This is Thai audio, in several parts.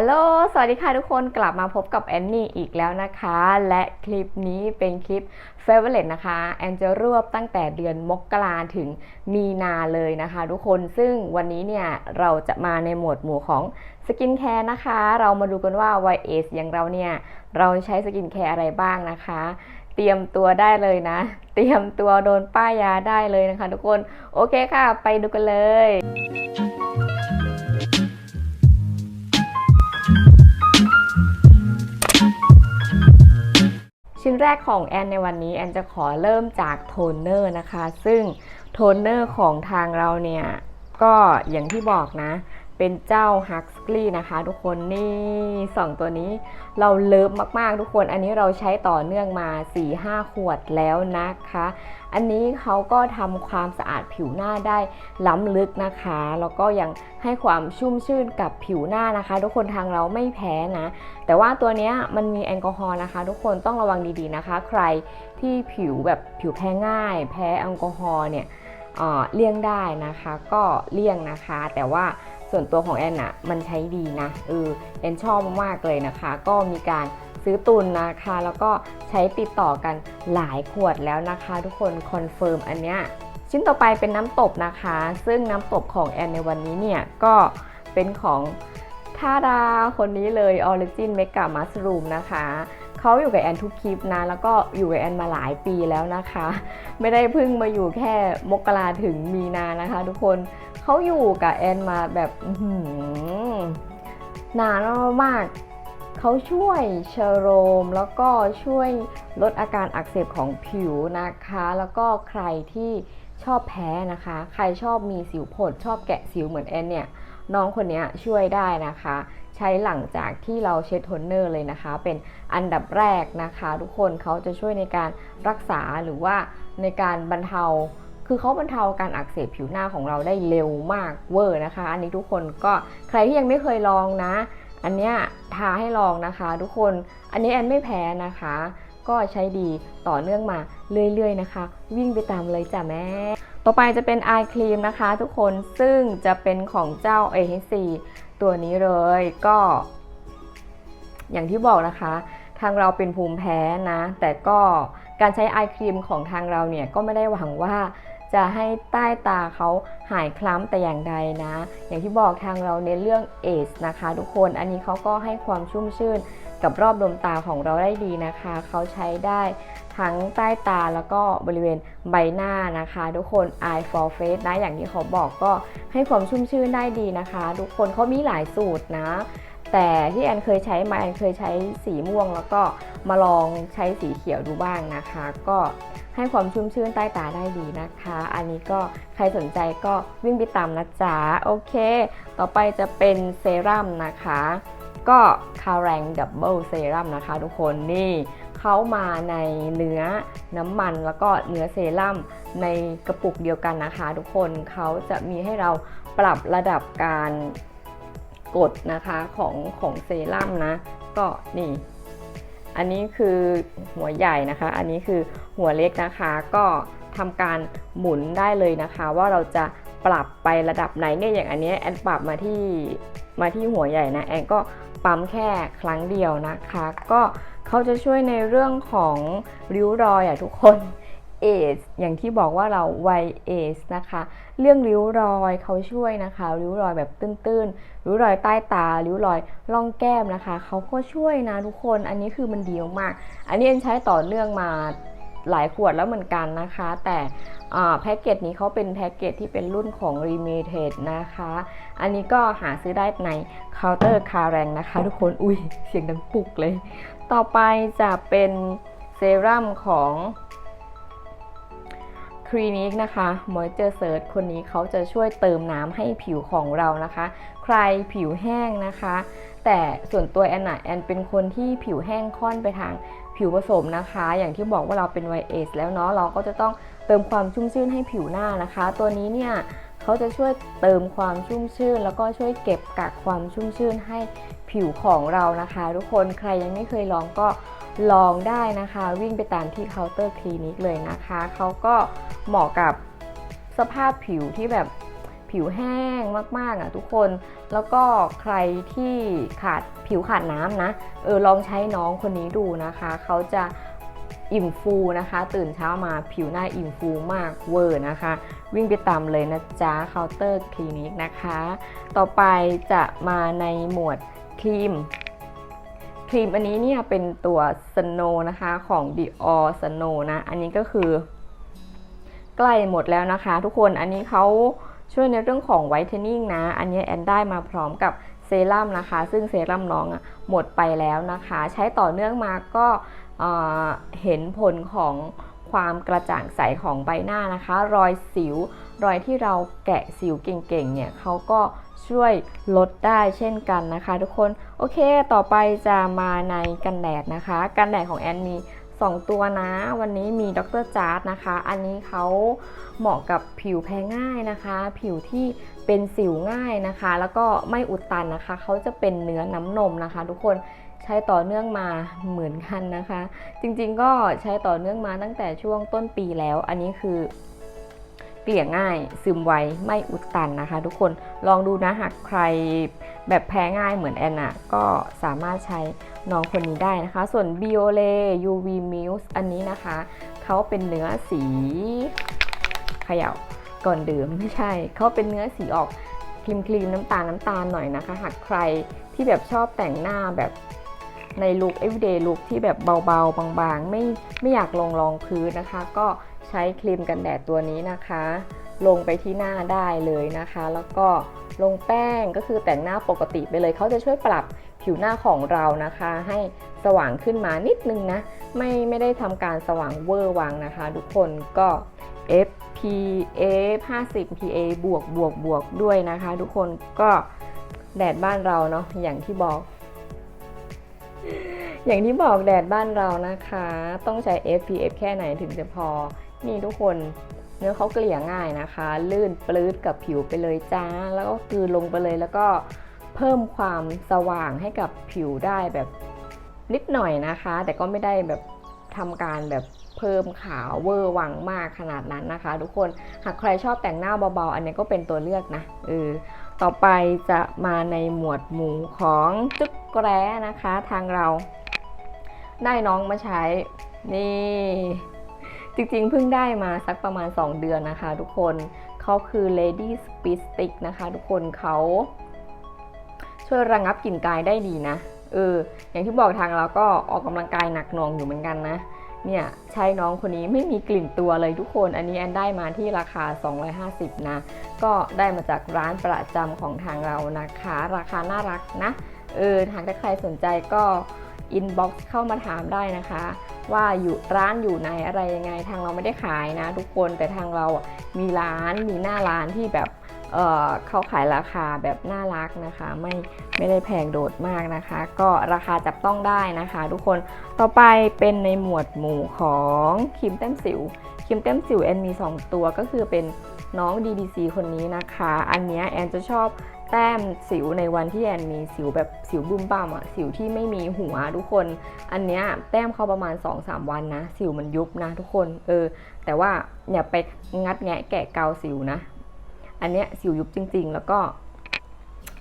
ฮัลโหล สวัสดีค่ะทุกคน กลับมาพบกับแอนนี่อีกแล้วนะคะ และคลิปนี้เป็นคลิป f a v o r i t e นะคะ แอนจะรวบตั้งแต่เดือนมกราถึงมีนาเลยนะคะทุกคน ซึ่งวันนี้เนี่ยเราจะมาในหมวดหมู่ของสกินแคร์นะคะ เรามาดูกันว่า YS อย่างเราเนี่ย เราใช้สกินแคร์อะไรบ้างนะคะเตรียมตัวได้เลยนะ เตรียมตัวโดนป้ายยาได้เลยนะคะทุกคน โอเคค่ะ ไปดูกันเลย ชิ้นแรกของแอนในวันนี้แอนจะขอเริ่มจากโทนเนอร์นะคะ ซึ่งโทนเนอร์ของทางเราเนี่ย ก็อย่างที่บอกนะ เป็นเจ้า h u x l y นะคะ ทุกคนนี่สองตัวนี้เราเลิฟมากๆทุกคน อันนี้เราใช้ต่อเนื่องมา 4-5 ขวดแล้วนะคะ อันนี้เขาก็ทำความสะอาดผิวหน้าได้ล้ำลึกนะคะ แล้วก็ยังให้ความชุ่มชื่นกับผิวหน้านะคะ ทุกคนทางเราไม่แพ้นะ แต่ว่าตัวนี้มันมีแอลกอฮอล์นะคะ ทุกคนต้องระวังดีๆนะคะ ใครที่ผิวแบบผิวแพ้ง่าย แพ้แอลกอฮอล์เนี่ยเอ่อเลี่ยงได้นะคะก็เลี่ยงนะคะ แต่ว่าส่วนตัวของแอนน่ะมันใช้ดีนะเออแอนชอบมากๆเลยนะคะ ก็มีการ ซื้อตุนนะคะ แล้วก็ใช้ติดต่อกันหลายขวดแล้วนะคะ ทุกคนคอนเฟิร์มอันเนี้ยชิ้นต่อไปเป็นน้ำตบนะคะ ซึ่งน้ำตบของแอนในวันนี้เนี่ยก็เป็นของทาดาคนนี้เลย Origin Mega Mushroom นะคะ เขาอยู่กับแอนทุกคลิปนะ แล้วก็อยู่กับแอนมาหลายปีแล้วนะคะ ไม่ได้เพิ่งมาอยู่แค่มกราถึงมีนานะคะ ทุกคนเขาอยู่กับแอนมาแบบนานมาก เขาช่วยเชโรม แล้วก็ช่วยลดอาการอักเสบของผิวนะคะ แล้วก็ใครที่ชอบแพ้นะคะ ใครชอบมีสิวผดชอบแกะสิวเหมือนแอนเนี่ยน้องคนนี้ช่วยได้นะคะ ใช้หลังจากที่เราเช็ดโทนเนอร์เลยนะคะ เป็นอันดับแรกนะคะ ทุกคนเขาจะช่วยในการรักษาหรือว่าในการบรรเทา คือเขาบรรเทาการอักเสบผิวหน้าของเราได้เร็วมากเวอร์นะคะ อันนี้ทุกคนก็ใครที่ยังไม่เคยลองนะ อันเนี้ยทาให้ลองนะคะ ทุกคน อันนี้แอนไม่แพ้นะคะ ก็ใช้ดีต่อเนื่องมาเรื่อยๆนะคะ วิ่งไปตามเลยจ้ะแม่ ต่อไปจะเป็นไอครีมนะคะ ทุกคน ซึ่งจะเป็นของเจ้า AHC ตัวนี้เลยก็ อย่างที่บอกนะคะ ทางเราเป็นภูมิแพ้นะ แต่ก็การใช้ไอครีมของทางเราเนี่ยก็ไม่ได้หวังว่า จะให้ใต้ตาเขาหายคล้ำแต่อย่างใดนะ อย่างที่บอกทางเราในนเรื่องเอสนะคะ ทุกคนอันนี้เขาก็ให้ความชุ่มชื่นกับรอบดวงตาของเราได้ดีนะคะ เขาใช้ได้ทั้งใต้ตาแล้วก็บริเวณใบหน้านะคะ ทุกคน eye for face นะอย่างที่เขาบอกก็ให้ความชุ่มชื่นได้ดีนะคะ ทุกคนเขามีหลายสูตรนะ แต่ที่แอนเคยใช้มาแอนเคยใช้สีม่วง แล้วก็มาลองใช้สีเขียวดูบ้างนะคะ ก็ให้ความชุ่มชื่นใต้ตาได้ดีนะคะ อันนี้ก็ใครสนใจก็วิ่งไปตามนะจ๊ะโอเค ต่อไปจะเป็นเซรั่มนะคะ ก็คาแรงดับเบิลเซรั่มนะคะทุกคนนี่เขามาในเนื้อน้ำมันแล้วก็เนื้อเซรั่มในกระปุกเดียวกันนะคะ ทุกคนเขาจะมีให้เราปรับระดับการ กดนะคะของของเซรั่มนะ ก็นี่ อันนี้คือหัวใหญ่นะคะ อันนี้คือหัวเล็กนะคะก็ทำการหมุนได้เลยนะคะ ว่าเราจะปรับไประดับไหนเนี่ยอย่างอันเนี้ยแอนปรับมาที่มาที่หัวใหญ่นะแอนก็ปั๊มแค่ครั้งเดียวนะคะ ก็เขาจะช่วยในเรื่องของริ้วรอยอะทุกคน เอสอย่างที่บอกว่าเราไวเอสนะคะ เรื่องริ้วรอยเขาช่วยนะคะ ริ้วรอยแบบตื้นๆ ริ้วรอยใต้ตา ริ้วรอยร่องแก้มนะคะ เขาก็ช่วยนะทุกคน อันนี้คือมันดีมาก อันนี้เอ็นใช้ต่อเนื่องมาหลายขวดแล้วเหมือนกันนะคะ แต่แพ็กเกจนี้เขาเป็นแพ็กเกจที่เป็นรุ่นของ r e m a t e d นะคะ อันนี้ก็หาซื้อได้ในเคาน์เตอร์คาแรงนะคะ ทุกคน อุ้ยเสียงดังปุกเลย ต่อไปจะเป็นเซรั่มของ คลินิกนะคะ Moisture Search คนนี้เขาจะช่วยเติมน้ำให้ผิวของเรานะคะ ใครผิวแห้งนะคะ แต่ส่วนตัวแอนน่ะแอนเป็นคนที่ผิวแห้งค่อนไปทางผิวผสมนะคะ อย่างที่บอกว่าเราเป็น YS แล้วเนาะเราก็จะต้องเติมความชุ่มชื่นให้ผิวหน้านะคะ ตัวนี้เนี่ยเขาจะช่วยเติมความชุ่มชื่น แล้วก็ช่วยเก็บกักความชุ่มชื่นให้ผิวของเรานะคะ ทุกคนใครยังไม่เคยลองก็ ลองได้นะคะ วิ่งไปตามที่เคาน์เตอร์คลินิกเลยนะคะเขาก็เหมาะกับสภาพผิวที่แบบผิวแห้งมากๆอะทุกคน แล้วก็ใครที่ขาดผิวขาดน้ำนะ เออลองใช้น้องคนนี้ดูนะคะ เขาจะอิ่มฟูนะคะ ตื่นเช้ามาผิวหน้าอิ่มฟูมากเวอร์นะคะ วิ่งไปตามเลยนะจ๊ะเคาน์เตอร์คลินิกนะคะ ต่อไปจะมาในหมวดครีม ครีมอันนี้เนี่ยเป็นตัว Snow นะคะของ Dior Snow นะ อันนี้ก็คือ ใกล้หมดแล้วนะคะ ทุกคนอันนี้เขาช่วยในเรื่องของไวท์เทนนิ่งนะ อันนี้แอนได้มาพร้อมกับเซรั่มนะคะ ซึ่งเซรั่มน้องหมดไปแล้วนะคะ ใช้ต่อเนื่องมาก็เอ่อเห็นผลของความกระจ่างใสของใบหน้านะคะ รอยสิว รอยที่เราแกะสิวเก่งๆเนี่ยเขาก็ช่วยลดได้เช่นกันนะคะทุกคน โอเค ต่อไปจะมาในกันแดดนะคะ กันแดดของแอนมี 2 ตัวนะ วันนี้มีดรจาร์ดนะคะ อันนี้เขาเหมาะกับผิวแพ้ง่ายนะคะ ผิวที่เป็นสิวง่ายนะคะ แล้วก็ไม่อุดตันนะคะ เขาจะเป็นเนื้อน้ำนมนะคะ ทุกคนใช้ต่อเนื่องมาเหมือนกันนะคะ จริงๆก็ใช้ต่อเนื่องมาตั้งแต่ช่วงต้นปีแล้ว อันนี้คือ ลี่ยง่าย ซึมไวไม่อุดตันนะคะ ทุกคนลองดูนะหากใครแบบแพ้ง่ายเหมือนแอนนะก็สามารถใช้น้องคนนี้ได้นะคะ ส่วน Biole UV Muse อันนี้นะคะเขาเป็นเนื้อสีเขย่าก่อนดื่มไม่ใช่เขาเป็นเนื้อสีออกครีมครีมๆน้ำตาลน้ำตาลหน่อยนะคะ หากใครที่แบบชอบแต่งหน้าแบบในลุค everyday look ที่แบบเบาๆ บางๆ ไม่ไม่อยากลงรองพื้นนะคะ ก็ ใช้ครีมกันแดดตัวนี้นะคะ ลงไปที่หน้าได้เลยนะคะ แล้วก็ลงแป้งก็คือแต่งหน้าปกติไปเลยเขาจะช่วยปรับผิวหน้าของเรานะคะ ให้สว่างขึ้นมานิดนึงนะ ไม่ไม่ได้ทำการสว่างเวอร์วังนะคะ ทุกคนก็ FPA 50 PA บวกบวกบวกด้วยนะคะ ทุกคนก็แดดบ้านเราเนาะอย่างที่บอก อย่างที่บอกแดดบ้านเรานะคะ ต้องใช้ SPF แค่ไหนถึงจะพอ นี่ทุกคนเนื้อเขาเกลี่ยง่ายนะคะ ลื่นปลื้ดกับผิวไปเลยจ้า แล้วก็กลืนลงไปเลยแล้วก็เพิ่มความสว่างให้กับผิวได้แบบนิดหน่อยนะคะ แต่ก็ไม่ได้แบบทำการแบบเพิ่มขาวเวอร์วังมากขนาดนั้นนะคะ ทุกคนหากใครชอบแต่งหน้าเบาๆ อันนี้ก็เป็นตัวเลือกนะเออต่อไปจะมาในหมวดหมู่ของจุ๊กแกร้นะคะ ทางเรา ได้น้องมาใช้ นี่ จริงๆเพิ่งได้มาสักประมาณ 2 เดือนนะคะทุกคนเขาคือ Lady Speed Stick นะคะ ทุกคนเขาช่วยระงับกลิ่นกายได้ดีนะ เออ อย่างที่บอกทางเราก็ออกกำลังกายหนักหน่วงอยู่เหมือนกันนะ เนี่ยใช้น้องคนนี้ไม่มีกลิ่นตัวเลยทุกคน อันนี้แอนได้มาที่ราคา 250 นะ ก็ได้มาจากร้านประจำของทางเรานะคะ ราคาน่ารักนะ เออ หากถ้าใครสนใจก็ อินบ็อกซ์เข้ามาถามได้นะคะ ว่าอยู่ร้านอยู่ไหนอะไรยังไง ทางเราไม่ได้ขายนะ ทุกคนแต่ทางเรามีร้านมีหน้าร้านที่แบบเออเขาขายราคาแบบน่ารักนะคะ ไม่ไม่ได้แพงโดดมากนะคะ ก็ราคาจับต้องได้นะคะ ทุกคนต่อไปเป็นในหมวดหมู่ของครีมแต้มสิวครีมแต้มสิวแอนมี 2 ตัวก็คือเป็นน้อง DDC คนนี้นะคะ อันเนี้ยแอนจะชอบ แต้มสิวในวันที่แอนมีสิวแบบสิวบุ้มบ้ามอะสิวที่ไม่มีหัวทุกคน อันเนี้ยแต้มเข้าประมาณ 2-3 วันนะ สิวมันยุบนะทุกคนเออ แต่ว่าอย่าไปงัดแงะแกะเกาสิวนะ อันเนี้ยสิวยุบจริง ๆ แล้วก็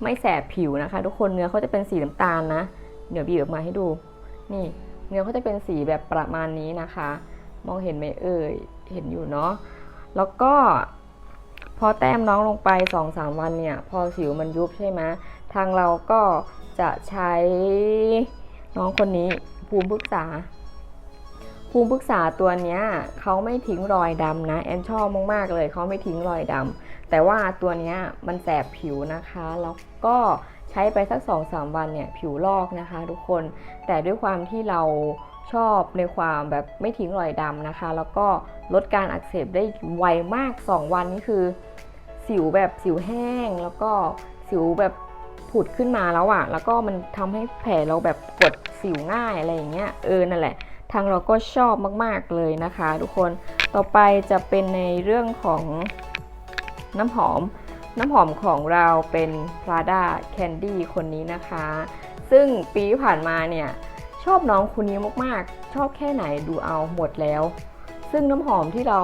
ไม่แสบผิวนะคะ ทุกคนเนื้อเขาจะเป็นสีน้ำตาลนะ เดี๋ยวบีบออกมาให้ดู นี่ เนื้อเขาจะเป็นสีแบบประมาณนี้นะคะ มองเห็นไหมเอ่ยเห็นอยู่เนาะแล้วก็ พอแต้มน้องลงไป 2-3 วันเนี่ย พอสิวมันยุบใช่ไหมทางเราก็จะใช้น้องคนนี้ภูมิปรึกษา ภูมิปรึกษาตัวเนี้ยเขาไม่ทิ้งรอยดำนะแอนชอบมากๆเลยเขาไม่ทิ้งรอยดำแต่ว่าตัวเนี้ยมันแสบผิวนะคะ แล้วก็ ช้ไปสัก2-3วันเนี่ยผิวลอกนะคะทุกคน แต่ด้วยความที่เราชอบในความแบบไม่ทิ้งรอยดำนะคะ แล้วก็ลดการอักเสบได้ไวมาก 2 วันนี่คือ สิวแบบสิวแห้ง แล้วก็สิวแบบผุดขึ้นมาแล้วอะแล้วก็มันทำให้แผลเราแบบกดสิวง่ายอะไรอย่างเงี้ย เออ นั่นแหละ ทางเราก็ชอบมาก ๆ เลยนะคะ ทุกคน ต่อไปจะเป็นในเรื่องของน้ำหอม น้ำหอมของเราเป็น Prada Candy คนนี้นะคะ ซึ่งปีที่ผ่านมาเนี่ยชอบน้องคนนี้มากๆ ชอบแค่ไหนดูเอาหมดแล้ว ซึ่งน้ำหอมที่เรา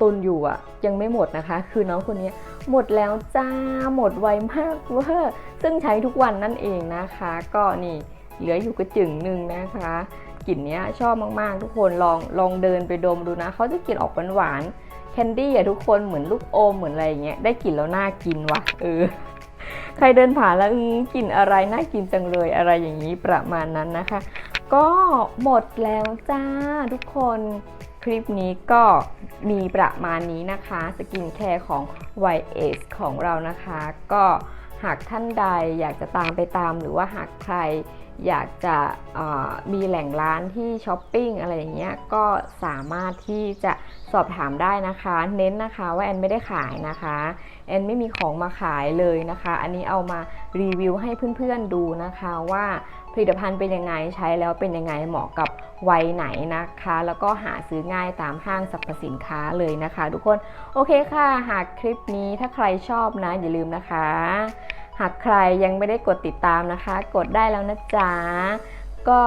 ตุนอยู่อะยังไม่หมดนะคะ คือน้องคนนี้หมดแล้วจ้าหมดไวมากเวอร์ซึ่งใช้ทุกวันนั่นเองนะคะ ก็นี่เหลืออยู่กระจึงหนึ่งนะคะกลิ่นเนี้ยชอบมากๆ ทุกคนลองลองเดินไปดมดูนะเขาจะกลิ่นออกหวานๆ แคนดี้อะทุกคนเหมือนลูกอมเหมือนอะไรเงี้ยได้กลิ่นแล้วน่ากินว่ะเออใครเดินผ่านแล้วกลิ่นอะไรน่ากินจังเลยอะไรอย่างนี้ประมาณนั้นนะคะ ก็หมดแล้วจ้าทุกคนคลิปนี้ก็มีประมาณนี้นะคะสกินแคร์ของ YS ของเรานะคะ ก็หากท่านใดอยากจะตามไปตามหรือว่าหากใคร อยากจะมีแหล่งร้านที่ช้อปปิ้งอะไรอย่างเงี้ยก็สามารถที่จะสอบถามได้นะคะ เน้นนะคะว่าแอนไม่ได้ขายนะคะแอนไม่มีของมาขายเลยนะคะ อันนี้เอามารีวิวให้เพื่อนๆดูนะคะว่าผลิตภัณฑ์เป็นยังไงใช้แล้วเป็นยังไงเหมาะกับวัยไหนนะคะ แล้วก็หาซื้อง่ายตามห้างสรรพสินค้าเลยนะคะ ทุกคนโอเคค่ะ หากคลิปนี้ถ้าใครชอบนะอย่าลืมนะคะ หากใครยังไม่ได้กดติดตามนะคะ กดได้แล้วนะจ๊ะ ก็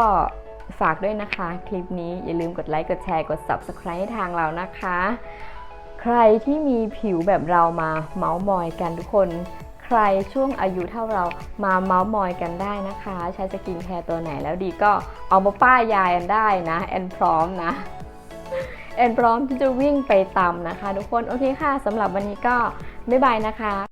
ฝากด้วยนะคะ คลิปนี้อย่าลืมกดไลค์กดแชร์กด subscribe ให้ทางเรานะคะ ใครที่มีผิวแบบเรามาเมาส์มอยกันทุกคน ใครช่วงอายุเท่าเรามาเมาส์มอยกันได้นะคะ ใช้สกินแคร์ตัวไหนแล้วดีก็เอามาป้ายยายกันได้นะ แอนพร้อมนะ แอนพร้อมที่จะวิ่งไปตามนะคะ ทุกคนโอเคค่ะสำหรับวันนี้ก็บ๊ายบายนะคะ